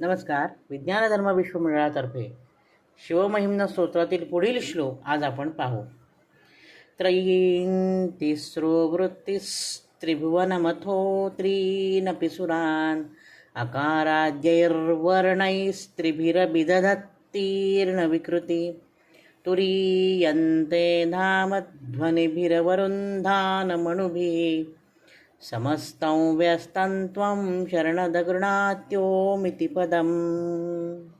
नमस्कार. विज्ञान धर्म विश्वमंडळातर्फे शिवमहिम्न स्तोत्रातील पुढील श्लोक आज आपण पाहू. त्रयीं तिस्रो वृत्तिस्त्रिभुवनमथो त्रीनपि अकाराद्यैर्वर्णैस्त्रिभिरभिदधत्तीर्ण विकृती तुरीयन्ते धामध्वनिभिरवरुन्धानमणुभिः समस्तं व्यस्तं त्वं शरणदगृणात्योमिति पदम्।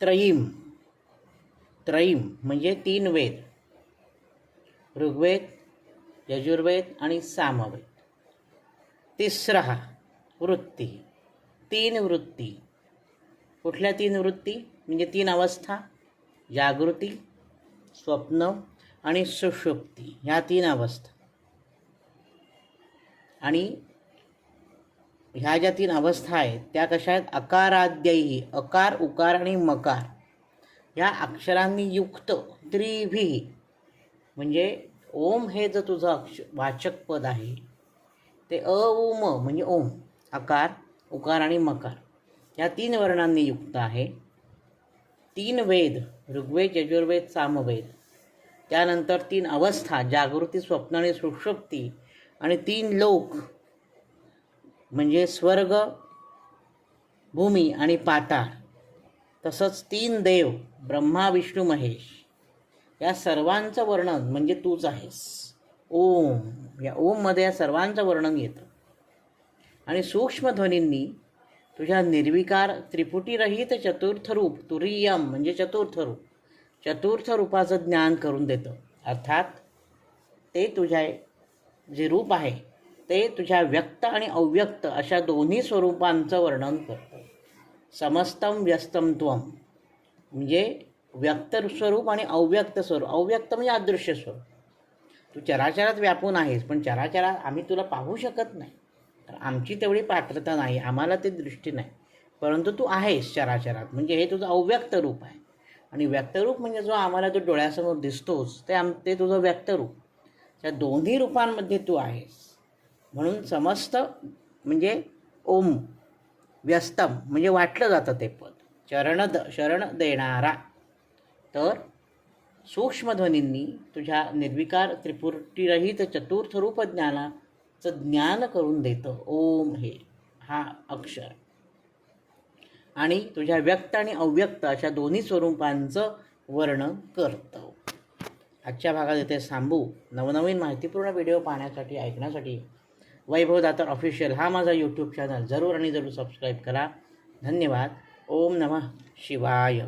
त्रयीम। त्रयीम म्हणजे तीन वेद। ऋग्वेद यजुर्वेद आणि सामवेद। तिसरा वृत्ती। तीन वृत्ती। कुठल्या तीन वृत्ती? म्हणजे तीन अवस्था जागृती स्वप्न आणि सुषुप्ती. ह्या तीन अवस्था। आणि ह्या ज्या तीन अवस्था आहेत त्या कशा आहेत अकाराद्यही अकार उकार आणि मकार. ह्या अक्षरांनी युक्त त्रिभी. म्हणजे ओम हे जर तुझं अक्ष वाचक पद आहे ते अ उ म्हणजे ओम अकार उकार आणि मकार. या तीन वर्णांनी युक्त आहे. तीन वेद ऋग्वेद यजुर्वेद सामवेद. त्यानंतर तीन अवस्था जागृती स्वप्न आणि सुषुप्ती आणि तीन लोक म्हणजे स्वर्ग भूमी आणि पाताळ तसंच तीन देव ब्रह्मा विष्णू महेश या सर्वांचं वर्णन म्हणजे तूच आहेस. ओम या ओममध्ये या सर्वांचं वर्णन येतं. आणि सूक्ष्मध्वनींनी तुझ्या निर्विकार त्रिपुटीरहित चतुर्थ रूप तुरियम म्हणजे चतुर्थ रूप चतुर्थ रूपाचं ज्ञान करून देतं. अर्थात ते तुझ्या जे रूप आहे ते तुझ्या व्यक्त आणि अव्यक्त अशा दोन्ही स्वरूपांचं वर्णन करतं. समस्तम व्यस्तम त्वम म्हणजे व्यक्त स्वरूप आणि अव्यक्त स्वरूप. अव्यक्त म्हणजे अदृश्य स्वरूप. तू चराचरात व्यापून आहेस पण चराचरात आम्ही तुला पाहू शकत नाही. तर आमची तेवढी पात्रता नाही आम्हाला ते दृष्टी नाही. परंतु तू आहेस चराचरात म्हणजे हे तुझं अव्यक्त रूप आहे. आणि व्यक्तरूप म्हणजे जो आम्हाला जो डोळ्यासमोर दिसतोच ते आम ते तुझं व्यक्तरूप त्या दोन्ही रूपांमध्ये तू आहेस. म्हणून समस्त म्हणजे ओम व्यस्तम म्हणजे वाटलं जातं ते पद. चरण द शरण देणारा. तर सूक्ष्मध्वनींनी तुझ्या निर्विकार त्रिपुटीरहित चतुर्थ रूप ज्ञानाचं ज्ञान करून देतं. ओम हे हा अक्षर. आणि तुझ्या व्यक्त आणि अव्यक्त अशा दोन्ही स्वरूपांचं वर्णन करतं. आजच्या भागात इथे थांबू नवनवीन माहितीपूर्ण व्हिडिओ पाहण्यासाठी ऐकण्यासाठी वैभव दातर ऑफिशियल हा माझा यूट्यूब चॅनल जरूर आणि जरूर सबस्क्राईब करा. धन्यवाद. ओम नमः शिवाय.